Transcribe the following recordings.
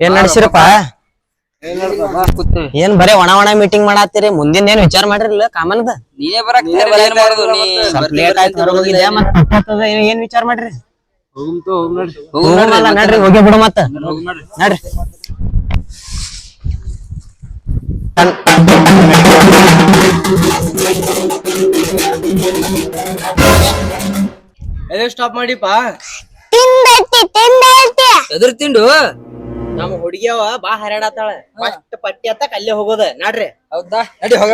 ಏನ್ ನಡ್ಸಿರಪ್ಪ? ಏನ್ ಬರೇ ಒಣ ಒಣ ಮೀಟಿಂಗ್ ಮಾಡಾತ್ತೀರಿ? ಮುಂದಿನ ಏನ್ ವಿಚಾರ ಮಾಡಿರಲ್ಲ ಕಾಮನ್ದ ನೀನೇ ಬರಕ್ ಏನ್ ಸ್ವಲ್ಪ ಲೇಟ್ ಆಯ್ತು ಮತ್ತ್ ವಿಚಾರ ಮಾಡ್ರಿ? ಹೋಗಲ್ಲ ನಡ್ರಿ. ಹೋಗಿ ಬಿಡು ಮತ್ತ. ನಡ್ರಿ ಸ್ಟಾಪ್ ಮಾಡಿಪ್ಪ? ತಿಂದೈತಿ ತಿಂದೈತಿ ಎದುರು ತಿಂಡು ನಮ್ಮ ಹುಡುಗಿಯವ ಬಾ ಹರಡಾತಾಳ ಫಸ್ಟ್ ಪಟ್ಟಿ ಹತ್ತಕ್ ಅಲ್ಲೇ ಹೋಗೋದ. ನಡ್ರಿ. ಹೌದಾ? ನಡಿ ಹೋಗ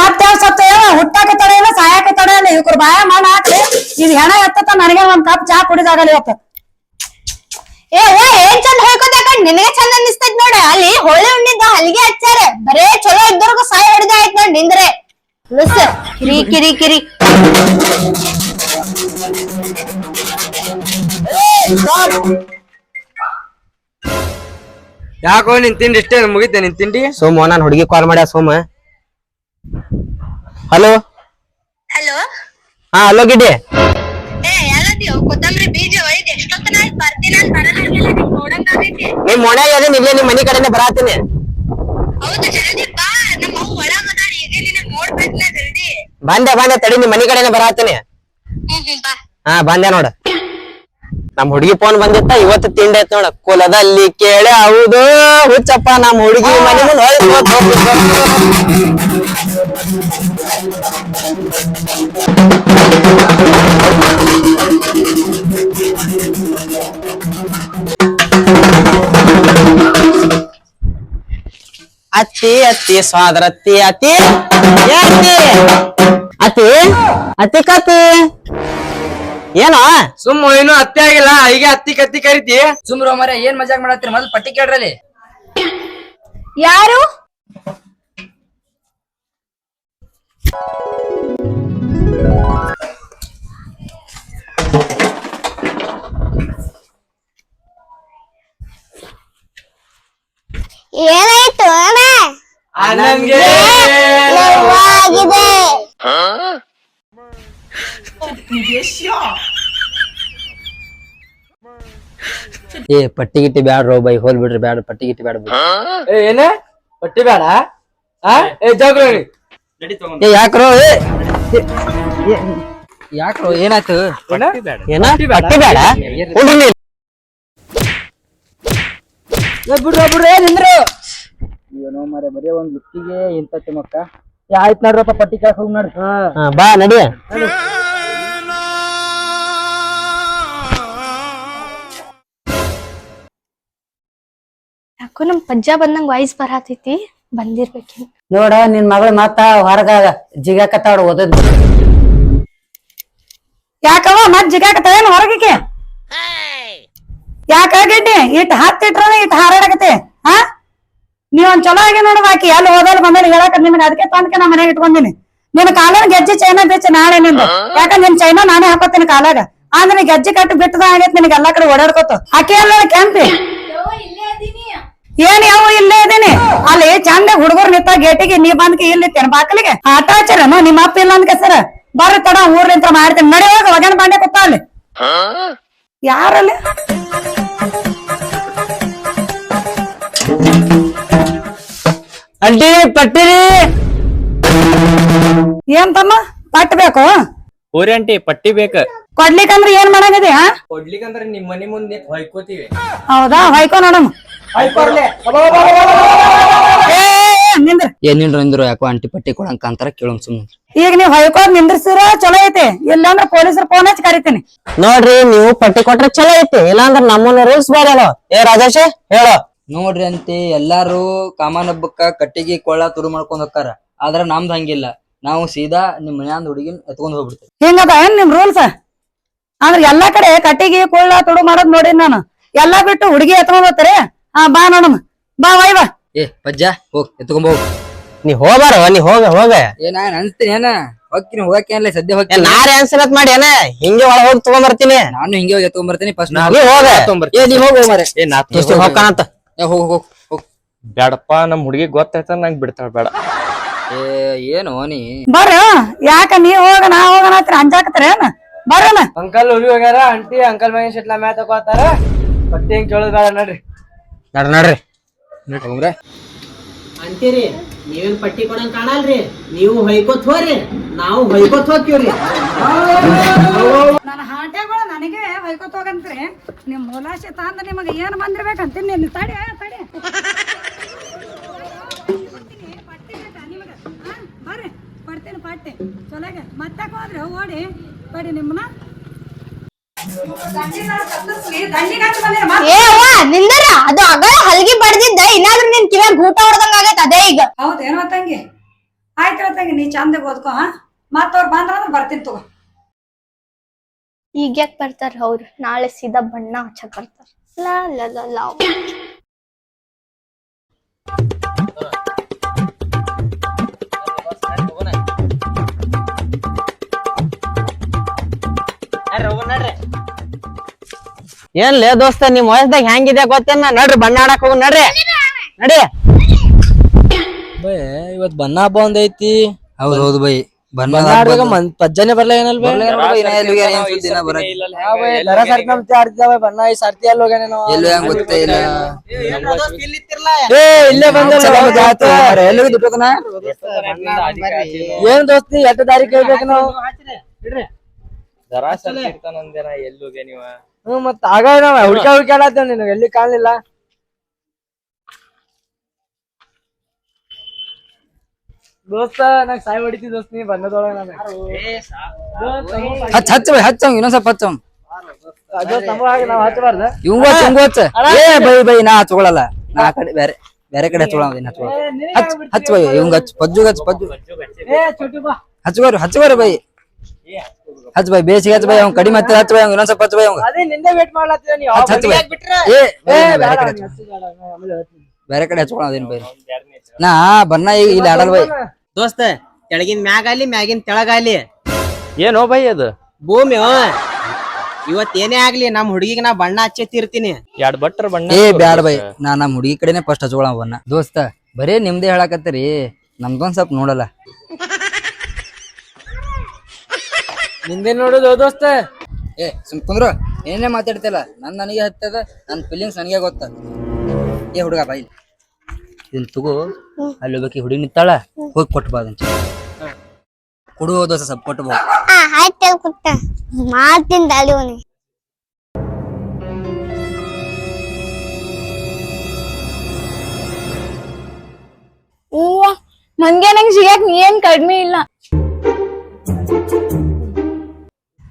ಮತ್ತೆ. ಸತ್ತ ಹುಟ್ಟಾಕ ತಡೆಯಲ್ಲ ಸಾಯಕ ತಡೆಯಲ್ಲ ಇವ್ರ ಬಾಯ ಮಾಡ ಹಾಕ್ರಿ. ಇದು ಹೆಣ ಎತ್ತತ್ತ ನನಗೆ ಒಂದ್ ಕಪ್ ಚಾ ಕುಡಿದಾಗಲ್ಲ ಇವತ್ತು. ಏ ಏ ಏನ್ ಚಂದ ಹೋಯ್ಕೋತ ನಿನಗೆ ಚಂದ ಅನಿಸ್ತೈತ್ ನೋಡ. ಅಲ್ಲಿ ಹೋಳಿ ಉಂಡಿದ್ದ ಅಲ್ಲಿಗೆ ಹಚ್ಚಾರ ಬರೇ ಚಲೋ ಇದ್ದವ್ರಿಗೂ ಸಾಯ ಹೊಡೆದ ಆಯ್ತು ನೋಡ್ ನಿಂದ್ರೆ. ಕಿರಿ ಕಿರಿ ಕಿರಿ. ಯಾಕೋ ನಿನ್ ತಿಂಡಿ ಇಷ್ಟೇ ಮುಗಿತೆ ನಿನ್ ತಿಂಡಿ? ಸೋಮ ನಾನ್ ಹುಡುಗಿ ಕಾಲ್ ಮಾಡ್ಯಾ ಸೋಮ? ಹಲೋ ಹಲೋ ಹಾ ಹಲೋ ಗಿಡ್ಡಿ. ನಿಮ್ ಮೊನ್ಯಾಗ ಅದೇನ್ ಇಲ್ಲೇ ನಿಮ್ ಮನಿ ಕಡೆನೆ ಬರಾತೀನಿ. ಬಂದೆ ಬಂದೆ ತಡಿ ನಿಮ್ ಮನಿ ಕಡೆನೆ ಬರಾತೀನಿ. ಹ್ಮ್ ಹ್ಮ್ ಬಾ. ಹಾ ಬಂದೆ ನೋಡ. ನಮ್ ಹುಡುಗಿ ಫೋನ್ ಬಂದಿತ್ತ ಇವತ್ತು ತಿಂಡಿ ಐತ್ ನೋಡ ಕುಲದಲ್ಲಿ ಕೇಳೆ ಹೌದು ಹುಚ್ಚಪ್ಪ ನಮ್ ಹುಡುಗಿ ಮನೆ. ಅತ್ತಿ ಅತ್ತಿ ಸ್ವಾದ್ರತ್ತಿ ಅತ್ತಿ ಅತಿ ಅತಿ ಅತ್ತಿ ಕತ್ತಿ ಏನೋ? ಸುಮ್ ಏನು ಅತ್ತೆ ಆಗಿಲ್ಲ. ಈಗ ಅತ್ತಿ ಕತ್ತಿ ಕರಿತಿ. ಸುಮ್ರ ಮರ ಏನ್ ಮಜಾಕ್ ಮಾಡತ್ತೀರಿ? ಮೊದಲು ಪಟ್ಟಿ ಕೇಳ್ರಲ್ಲಿ. ಯಾರು? ಏನಾಯ್ತು ಅಣ್ಣ ನನ್ಗೆ ನೋವಾಗಿದೆ ಏ ಪಟ್ಟಿ ಗಿಟ್ಟಿ ಬ್ಯಾಡ್ರೋ ಬೈ ಹೋಲ್ ಬಿಡ್ರಿ ಬ್ಯಾಡ ಪಟ್ಟಿ ಗಿಟ್ಟಿ ಬ್ಯಾಡ ಬಿಡ್ರಿ. ಏ, ಏನ? ಪಟ್ಟಿ ಬೇಡ ಆ? ಏ ಜಾಗ್ರ ಏ ಯಾಕ್ರೋ? ಏ ಯಾಕ್ರೋ? ಏನಾಯ್ತು? ಏನ? ಪಟ್ಟಿ ಬ್ಯಾಡ. ಹುಡ್ರಿ ನೀ. ಬಿಡ್ರ ಬಿಡ್ರ ನಿಂದ್ರು. ಏನೋ ಮರೆ ಬರೀ ಒಂದ್ ಲುಕ್ಕಿಗೆ ಇಂತ ತಿಮ್ಮಕ್ಕ ಆಯ್ತು ನೋಡ್ರಪ್ಪ ಪಟ್ಟಿ ಕೇಳಕ್ ಹೋಗಿ ನೋಡ್ರಿ. ಹಾ, ಬಾ ನಡಿ. ಯಾಕೋ ನಮ್ ಪಜ್ಜ ಬಂದಂಗ ವಾಯ್ಸ್ ಬರತೈತಿ ಬಂದಿರ್ಬೇಕೇನ್ ನೋಡ, ನಿನ್ ಮಗಳು ಮತ್ತ ಹೊರಗ ಜಿಗಾಕತ್ತಾಳ ಓದದ್. ಯಾಕವ ಮತ್ ಜಿಗಾಕತ್ತಾಳ ಹೊರಗಕ್ಕೆ ಯಾಕ ಗಿಡ್ಡಿ ಇಟ್ ಹತ್ತಿಟ್ರ ಇಟ್ ಹಾರಾಡಕತ್ತೆ ಹಾ ನೀವೊಂದ್ ಚಲೋ ಆಗಿ ನೋಡುವ ಆಕಿ. ಎಲ್ಲಿ ಓದಲ್ ಬಂದಲ್ಲಿ ಹೇಳಕ ನಿಮ್ಗೆ ಅದಕ್ಕೆ ತಂದ್ಕೆ ನಾ ಮನೆಗೆ ಇಟ್ಕೊಂಡಿನಿ. ನಿನ್ ಕಾಲನ ಗೆಜ್ಜೆ ಚೈನಾ ಬೆಚ್ಚ ನಾಳೆ ನಿಂದು. ಯಾಕ ನಿನ್ ಚೈನಾ ನಾನೇ ಹಾಕೋತೀನಿ ಕಾಲಾಗ. ಅಂದ್ರೆ ಗೆಜ್ಜೆ ಕಟ್ಟು ಬಿಟ್ಟದ ಆಗೈತೆ, ನಿನಗೆ ಎಲ್ಲಾ ಕಡೆ ಓಡಾಡ್ಕೋತ. ಹಾಕಿ ಎಲ್ಲ ಕೆಂಪಿ? ಏನ್ ಯಾವ ಇಲ್ಲೇ ಇದೀನಿ? ಅಲ್ಲಿ ಚಂದ ಹುಡುಗರು ನಿಂತ ಗೇಟಿಗೆ ನೀ ಬಂದ್ಕೆ ಇಲ್ಲಿ ಬಾಕಲಿಗೆ ಆಟ ಹಚ್ಚಾರನು ನಿಮ್ಮ ಅಪ್ಪ ಇಲ್ಲ ಅಂದ್ಕೆ ಸರ. ಬರ್ರಿ ತಡ ಊರ್ಲಿಂತ್ರ ಮಾಡ್ತೀನಿ. ನಡಿ ಹೋಗ ಒಗನ್ ಬಾಂಡೆ ಕೂತ ಅಲ್ಲಿ. ಯಾರಲ್ಲಿ? ಅಂಟಿ ಪಟ್ಟಿರಿ ಏನ್ ತಮ್ಮ? ಪಟ್ ಬೇಕು? ಊರಿ ಅಂಟಿ ಪಟ್ಟಿ ಬೇಕ. ಕೊಡ್ಲಿಕ್ಕಂದ್ರ ಏನ್ ಮಾಡಂಗಿದೆ ಕೊಡ್ಲಿಕ್ಕಂದ್ರ ನಿಮ್ ಮನಿ ಮುಂದೆ ಹೊಯ್ಕೋತೀವಿ. ಹೌದಾ? ಹೊಯ್ಕೋ ನೋಡಮ್ ಏ, ಏ, ನಿಂದ್ರ ಅಂದ್ರು ಯಾಕೋ ಅಂಟಿ ಪಟ್ಟಿ ಕೊಡಂಕ ಅಂತಾರ ಕೇಳೋನ್ ಸುಮ್ಮನೆ ಈಗ ನೀವ್ ಹೊಯ್ಕೋದ್ ನಿಂದ್ರಸಿರ ಚಲೋ ಐತಿ ಇಲ್ಲಾಂದ್ರ ಪೊಲೀಸರು ಫೋನ್ ಹಚ್ಚಿ ಕರಿತೀನಿ ನೋಡ್ರಿ ನೀವು ಪಟ್ಟಿ ಕೊಟ್ರೆ ಚಲೋ ಐತಿ ಇಲ್ಲಾಂದ್ರ ನಮ್ಮನ್ನ ರೂಲ್ಸ್ ಬೇರೆ ಏ ರಾಜೇಶ ಹೇಳೋ ನೋಡ್ರಿ ಅಂತಿ ಎಲ್ಲಾರು ಕಾಮನ್ ಹಬ್ಬಕ್ಕ ಕಟ್ಟಿಗೆ ಕೊಳ್ಳ ತುರು ಮಾಡ್ಕೊಂಡ್ ಹೋಗ್ತಾರ ಆದ್ರ ನಮ್ದ್ ಹಂಗಿಲ್ಲ ನಾವು ಸೀದಾ ನಿಮ್ ಮನ್ಯಾಂದ ಹುಡುಗಿನ್ ಎತ್ಕೊಂಡ್ ಹೋಗ್ಬಿಡ್ತೀವಿ ಹಿಂಗದ ಏನ್ ನಿಮ್ ರೂಲ್ಸ್ ಅಂದ್ರ ಎಲ್ಲಾ ಕಡೆ ಕಟ್ಟಿಗೆ ಕೊಳ್ಳ ತುಡು ಮಾಡೋದ್ ನೋಡಿ ನಾನು ಎಲ್ಲಾ ಬಿಟ್ಟು ಹುಡುಗಿ ಎತ್ಕೊಂಡ್ ಹೋಗ್ತಾರೆ ಹಾ ಬಾ ನೋಡಮ್ಮ. ಬಾ ವೈ ಬಾ. ಏ ಪಜ್ಜ ಹೋಗ್ ಎತ್ಕೊಂಡ್ ಹೋಗ್. ನೀ ಹೋಗಾರ ನೀ ಹೋಗ ಹೋಗ. ಏ ನಾನ್ ಅನ್ಸ್ತೀನಿ ಏನ? ಹೋಗ್ತೀನಿ ಹೋಗಕ್ಕೆ ಅನ್ಲೇ ಸದ್ಯ ಏ, ಹೋಗ್ತೀನಿ ನಾರೇ ಅನ್ಸಲತ್ ಮಾಡಿ ಏನ? ಹಿಂಗೆ ಒಳಗ್ ಹೋಗಿ ತಗೊಂಡ್ ಬರ್ತೀನಿ. ನಾನು ಹಿಂಗೆ ಹೋಗಿ ಎತ್ಕೊಂಡ್ ಬರ್ತೀನಿ ಫಸ್ಟ್ ನೀ ಹೋಗ. ಏ ನೀ ಹೋಗ ಮಾರೇ ಏ ನಾ ದೋಸ್ತಿ ಹೋಗ್ಕಾನಂತ ಏ ಹೋಗ್ ಹೋಗ್ ಹೋಗ್. ಬ್ಯಾಡಪ್ಪ ನಮ್ ಹುಡುಗಿ ಗೊತ್ತಾಯ್ತ ನಂಗ್ ಬಿಡ್ತಾಳ ಬೇಡ. ಏ ಏನು ನೀ ಬರ್ರಿ ಯಾಕ ನೀ ಹೋಗ ನಾ ಹೋಗಣ ಹತ್ರ ಅಂಜಾಕತ್ತರ ಏನ? ಬರೋಣ ಅಂಕಲ್ ಹುಲಿ ಹೋಗ್ಯಾರ ಆಂಟಿ ಅಂಕಲ್ ಮಹೇಶ್ ಶೆಟ್ಲ ಮ್ಯಾ ತಗೋತಾರ ಮತ್ತೆ ಹಿಂಗ್ ಕೇಳೋದ್ ಬೇಡ ನಡ್ರಿ. ನಡ್ ನಡ್ರಿ. ಅಂತೀರಿ ನೀವೇನ್ ಪಟ್ಟಿ ಕೊಡಂಗ್ ಕಾಣಲ್ರಿ? ನೀವು ಹೊಯ್ಕೋತ್ ಹೋರಿ ನಾವು ಹೊಯ್ಕೋತ್ ಹೋಗ್ತೀವ್ರಿ. ನನ್ನ ಹಾಟ್ಯಾಗಳು ನನಗೆ ಹೊಯ್ಕೋತ್ ಹೋಗಂತ್ರಿ. ನಿಮ್ ಮೂಲಾಶೆ ತಾಂದ ನಿಮಗೆ ಏನ್ ಬಂದಿರ್ಬೇಕಂತೀನಿ ನಿನ್ನ ತಡಿ ತಡಿ. ಕೊಡ್ತೀನಿ, ಪಟ್ಟಿ ಬೇಕಾ ನಿಮಗೆ? ಆ, ಬರ್ರಿ ಕೊಡ್ತೀನಿ ಪಟ್ಟಿ. ಚೊಲಾಗ ಮತ್ತೆ ಹೋದ್ರೆ ಓಡಿ ಬಡಿ ನಿಮ್ಮನ್ನ ಏ ಅವ್ವ ನಿಂದರ? ಅದು ಅಗಳ ಹಲ್ಗಿ ಬಡ್ದಿದ್ದ ಇನ್ನಾದ್ರೂ ನಿನ್ ಕಿವ್ಯಾಗ ಗೂಟ ಹೊಡ್ದಂಗ ಆಗೈತ್ ಅದೇ ಈಗ. ಹೌದೇನೋ ತಂಗಿ? ಆಯ್ತು ತಂಗಿ ನೀ ಚಂದ ಓದ್ಕೋ ಹಾ? ಮತ್ತವ್ರು ಬಂದ್ರ ಬರ್ತೀನಿ ತಗೋ. ಈಗ ಯಾಕೆ ಬರ್ತಾರ ಅವ್ರು? ನಾಳೆ ಸೀದಾ ಬಣ್ಣ ಹಚ್ಚಕ್ ಬರ್ತಾರ. ಲಾ ಲಾ ಲಾ ಲಾ. ಏನ್ಲೇ ದೋಸ್ತ ನಿಮ್ ವಯಸ್ಸದಾಗ ಹೆಂಗಿದೆ ಗೊತ್ತೇನ? ನಡ್ರಿ ಬಣ್ಣ ಆಡಕ್ ಹೋಗ್ ನಡ್ರಿ. ನಡಿ. ಬೈ ಇವತ್ ಬಣ್ಣ ಹಬ್ಬ ಐತಿ. ಹೌದ್ ಹೌದು ಬೈ. ಬಣ್ಣ ಮನ್ ಪಜ್ಜನೆ ಬರ್ಲ ಏನಲ್ ಬೈ? ಏನ್ ಬಣ್ಣ. ಈ ಸರ್ತಿ ಎಲ್ಲಿ ಹೋಗ್ಯಾನೇನೋ ಎಲ್ಲೂ ಹೆಂಗ್ ಗೊತ್ತೇ ಇಲ್ಲ. ಏ ಇಲ್ಲೇ ಬಂದಲ್ಲ? ಏನ್ ದೋಸ್ತಿ ಎಟ್ಟು ದಾರಿ ಹೇಳ್ಬೇಕು ನಾವು? ಇರ್ತಾನಂದೇನ ಎಲ್ಲಿ ನೀವ? ಹ್ಮ್ ಆಗ ನಾವ್ ಹುಡ್ಕ ಹುಡ್ಕಾಡತ್ತೇವ್ ನೀನು ಎಲ್ಲಿ ಕಾಣಲಿಲ್ಲ. ದೋಸ್ತ ನಂಗ್ ಸಾಯ್ ಹೊಡಿತಿ ದೋಸ್ತ ನೀ ಬನ್ನದೊಳಗ ನಾನು. ಹಚ್ ಹಚ್ಚ ಬೈ ಹಚ್ಚ ಅವ್ನ್ ಇನ್ನೊಂದ್ ಸ್ವಲ್ಪ ಹಚ್ಚಂಗ್. ದೋಸ್ತ ತಮ್ಮ ಹಾಗೆ ನಾವ್ ಹಚ್ಚಬಾರ್ದ? ಇವಂಗ್ ಹಚ್ಚ ಏ ಬೈ ಬೈ ನಾ ಹಚ್ಕೊಳಲ್ಲ. ನಾ ಆ ಕಡೆ ಬೇರೆ ಬೇರೆ ಕಡೆ ಹಚ್ಕೊಳಲ್ಲ ಇನ್ನ ಹಚ್ಕೊಳಲ್ಲ. ಹಚ್ ಹಚ್ ಬೈ ಇವಂಗ್ ಹಚ್ಚ ಪಜ್ಜುಗ್ ಹಚ್ ಪಜ್ಜು. ಏ ಚುಟ್ಟಿ ಬಾ. ಹಚ್ಕೋರಿ ಹಚ್ಕೋರಿ ಬೈ. ಹಚ್ ಬೈ ಬೇಸಿಗೆ ಹಚ್ ಬೈ ಅವ್ ಕಡಿಮೆ ಹತ್ತಿರ ಹಚ್ ಬೈ ಅವ್ನ್ ಇನ್ನೊಂದ್ ಸ್ವಲ್ಪ ಹಚ್ ಬೈ ಅವ್ನ್ ಅದೇ ನಿಂದೆ ವೇಟ್ ಮಾಡ್ಲತ್ತೀವ ನೀವು ಹಚ್ ಹಚ್ ಬೈ ಏ ಬೈ, ನಾ ಬೇರೆ ಕಡೆ ಹಚ್ಚ್. ಬೇರೆ ಕಡೆ ಹಚ್ಕೊಳೋದೇನ್ ಬೈ ನಾ ಬನ್ನ ಈಗ ಇಲ್ಲಿ ಆಡಲ್ ಬೈ ದೋಸ್ತ ತೆಳಗಿನ ಮ್ಯಾಗಾಲಿ ಮ್ಯಾಗಿನ ತೆಳಗಾಲಿ. ಏನೋ ಬೈ ಅದು? ಭೂಮಿ. ಇವತ್ ಏನೇ ಆಗ್ಲಿ ನಮ್ ಹುಡುಗಿಗೆ ನಾ ಬಣ್ಣ ಹಚ್ಚಿರ್ತೀನಿ ಎರಡ್ ಬಟ್ರ ಬಣ್ಣ ಏ ಬ್ಯಾಡ ಬೈ ನಾ ನಮ್ಮ ಹುಡುಗಿ ಕಡೆನೆ ಫಸ್ಟ್ ಹಚ್ಕೊಳ ಬನ್ನ ದೋಸ್ತ ಬರೇ ನಿಮ್ದೇ ಹೇಳಕತ್ತರಿ. ನಮ್ದೊಂದ್ ಸ್ವಲ್ಪ ನೋಡಲ್ಲ. ನಿಂದೆ ನೋಡುದು ದೋಸ್ತ ಏ ಸುಮ್ ಕುಂದ್ರು. ಏನೇ ಮಾತಾಡ್ತಿಲ್ಲ. ನನ್ ನನಗೆ ಹತ್ತದ ನನ್ ಫೀಲಿಂಗ್ಸ್ ನನಗೆ ಗೊತ್ತ. ಏ ಹುಡುಗ ಬಾಯಿ ಇದನ್ ತಗೋ. ಅಲ್ಲಿ ಹೋಗ್ಬೇಕಿ. ಹುಡುಗಿ ನಿಂತಾಳ. ಹೋಗಿ ಕೊಟ್ಟು ಬಾ ಅದನ್ನ ಕೊಡು ದೋಸ್ತ ಸ್ವಲ್ಪ ಕೊಟ್ಟು ಬಾ. ಆ ಆಯ್ತು ಕುಟ್ಟ. ಮಾಡ್ತೀನಿ ದಾಳಿ ಅವನಿ ಹೂವ ನಂಗೆ ನಂಗೆ ಸಿಗಕ್ ನೀ ಏನ್ ಕಡ್ಮೆ ಇಲ್ಲ.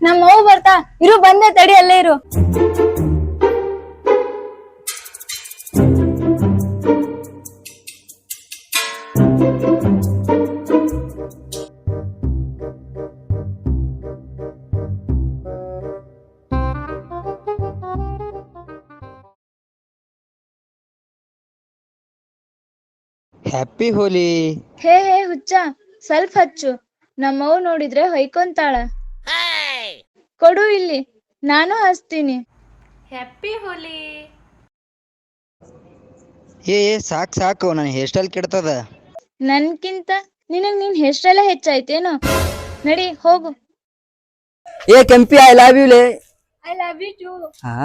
ನಮ್ಮ ಅವ್ವ ಬರ್ತಾ ಇರು ಬಂದೆ ತಡಿ ಅಲ್ಲೇ ಇರು. ಹ್ಯಾಪಿ ಹೋಲಿ ಹೇ ಹೇ ಹುಚ್ಚ ಸ್ವಲ್ಪ ಹಚ್ಚು. ನಮ್ಮವ್ ನೋಡಿದ್ರೆ ಹೊಯ್ಕೊಂತಾಳ. ಕೊಡು ಇಲ್ಲಿ. ನಾನು ಹಚ್ತೀನಿ. ಏ ಏ ಸಾಕ್ ಸಾಕು ನನ್ನ ಹೇರ್ ಸ್ಟೈಲ್ ಕೆಡ್ತದ. ನನ್ಕಿಂತ ನಿನಗ್ ನಿನ್ ಸ್ಟೈಲ್ ಹೆಚ್ಚಾಯ್ತೇನು? ನಡಿ ಹೋಗು. ಏ ಕೆಂಪಿ ಐ ಲವ್ ಯು ಲೇ. ಐ ಲವ್ ಯು ಟು ಹಾ.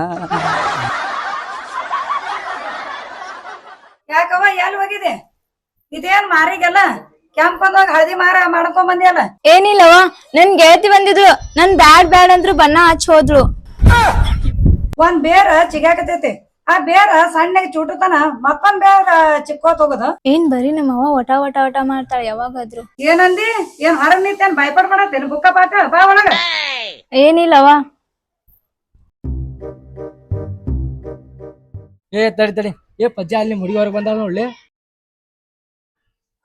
ಯಾಕವ್ವ ಎಲ್ಲಿ ಹೋಗಿದೆ ಇದೇನ್ ಮಾರಿಗೆಲ್ಲ? ಕೆಂಪಂದಾಗ ಹಳದಿ ಮಾರ ಮಾಡ್ಕೊಂಡ್ ಬಂದಿಯಲ್ಲ? ಏನಿಲ್ಲವ ನನ್ ಗೆಳತಿ ಬಂದಿದ್ರು ನನ್ ಬ್ಯಾಡ್ ಬ್ಯಾಡ್ ಅಂದ್ರು ಬಣ್ಣ ಹಚ್ಚಿ ಹೋದ್ರು. ಒಂದ್ ಬೇರ ಚಿಗಾಕತೈತಿ ಆ ಬೇರ ಸಣ್ಣಗೆ ಚೂಟತನ ಮತ್ತೊಂದ್ ಬೇರ ಚಿಕ್ಕೋತ್ ಹೋಗುದು. ಏನ್ ಬರೀ ನಮ್ಮವ್ವ ಒಟ ಒಟ ಒಟ ಮಾಡ್ತಾಳ ಯಾವಾಗಾದ್ರು. ಏನಂದಿ? ಏನ್ ಹೊರಗ್ ನಿಂತೇನ್ ಭಯಪಡ್ ಮಾಡತ್ತೇನ್ ಬುಕ್ಕ ಪಾಠ ಬಾ ಒಳಗ. ಏನಿಲ್ಲವ ಏ ತಡಿ ತಡಿ. ಏ ಪಜ್ಜ ಅಲ್ಲಿ ಮುಡಿ ಹೊರಗ್ ಬಂದಾಳ ನೋಡ್ಲಿ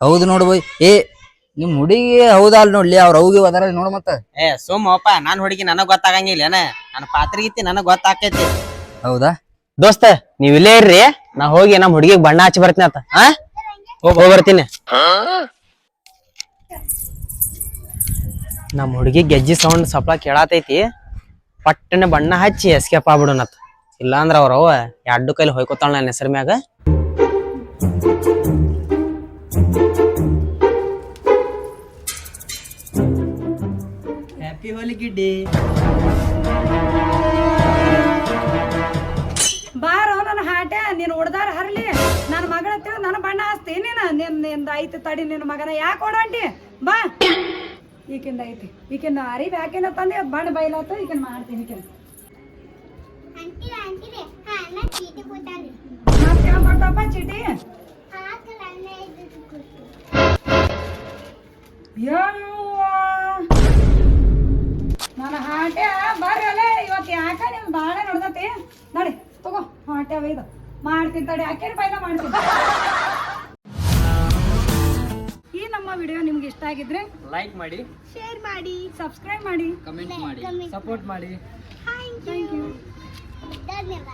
ಹೌದು ನೋಡು ಬೈ. ಏ ನಿಮ್ ಹುಡುಗಿ ಹೌದಾಲ್ ನೋಡ್ಲಿ ಅವ್ರ ಅವ್ಗೆ ಹೋದಾರ ನೋಡ್ ಮತ್ತ. ಏ ಸೋಮಪ್ಪ ನಾನ್ ಹುಡುಗಿ ನನಗ್ ಗೊತ್ತಾಗಂಗಿಲ್ಲ ಏನ? ನನ್ನ ಪಾತ್ರಗೀತಿ ನನಗ್ ಗೊತ್ತಾಕೈತಿ. ಹೌದಾ? ದೋಸ್ತ ನೀವ್ ಇಲ್ಲೇ ಇರ್ರಿ. ನಾ ಹೋಗಿ ನಮ್ ಹುಡುಗಿಗ್ ಬಣ್ಣ ಹಚ್ಚಿ ಬರ್ತೀನಿ ಆತ. ಹಾ ಹೋಗ್ ಬರ್ತೀನಿ. ನಮ್ ಹುಡುಗಿ ಗೆಜ್ಜಿ ಸೌಂಡ್ ಸಪ್ಲ ಕೇಳಾತೈತಿ. ಪಟ್ಟನೆ ಬಣ್ಣ ಹಚ್ಚಿ ಎಸ್ಕೇಪ್ ಆಗ್ಬಿಡೋಣತ್ ಇಲ್ಲಾಂದ್ರ ಅವ್ರವ ಎರಡು ಕೈಲಿ ಹೊಯ್ಕೋತಾಳ ನನ್ನ ಹೆಸರು ಮ್ಯಾಗ. ಹ್ಯಾಪಿ ಹೋಲಿ ಗಿಡ್ಡಿ ಬಾರೋ ನನ್ನ ಹಾಟೆ ನೀನು ಉಡ್ದಾರ ಹರಲಿ. ನನ್ನ ಮಗಳ ತಿಳಿ ನನ್ನ ಬಣ್ಣ ಹಸ್ತಿ ನೀನು. ನಿನ್ನಿಂದ ಐತಿ ತಡಿ ನಿನ್ನ ಮಗನ ಯಾಕೆ ಓಡಾಂಟಿ ಬಾ. ಈಕಿಂದ ಐತಿ ಈಕಿಂದ ಅರಿವಿ ಯಾಕಿಂದ ತಂದೆ? ಬಣ್ಣ ಬೈಲಾತು ಈಕಿನ ಮಾಡ್ತೀನಿ ಈಕಿನ ಮತ್ತೆ ಚೀಟಿ ಹಾಕಲ್ಲ ಅಣ್ಣ ಇದು ಕೊಟ್ಟು ಯವ್ವ. ನನ್ನ ಹಾಟೆ ಬರ್ರಿ ಅಲ್ಲೇ ಇವತ್ತು ಯಾಕೆ ನಿಮ್ ಬಾಳೆ ನೋಡ್ದತಿ? ನೋಡಿ ತಗೋ ಹಾಟೆ ಅವ ಇದು. ಮಾಡ್ತೀನಿ ತಡಿ ಯಾಕೇನು ಪೈಲ ಮಾಡ್ತೀನಿ. ಈ ನಮ್ಮ ವಿಡಿಯೋ ನಿಮ್ಗೆ ಇಷ್ಟ ಆಗಿದ್ರೆ ಲೈಕ್ ಮಾಡಿ ಶೇರ್ ಮಾಡಿ. ಸಬ್ಸ್ಕ್ರೈಬ್ ಮಾಡಿ. ಕಮೆಂಟ್ ಮಾಡಿ ಸಪೋರ್ಟ್ ಮಾಡಿ. ಥ್ಯಾಂಕ್ ಯು ಧನ್ಯವಾದ.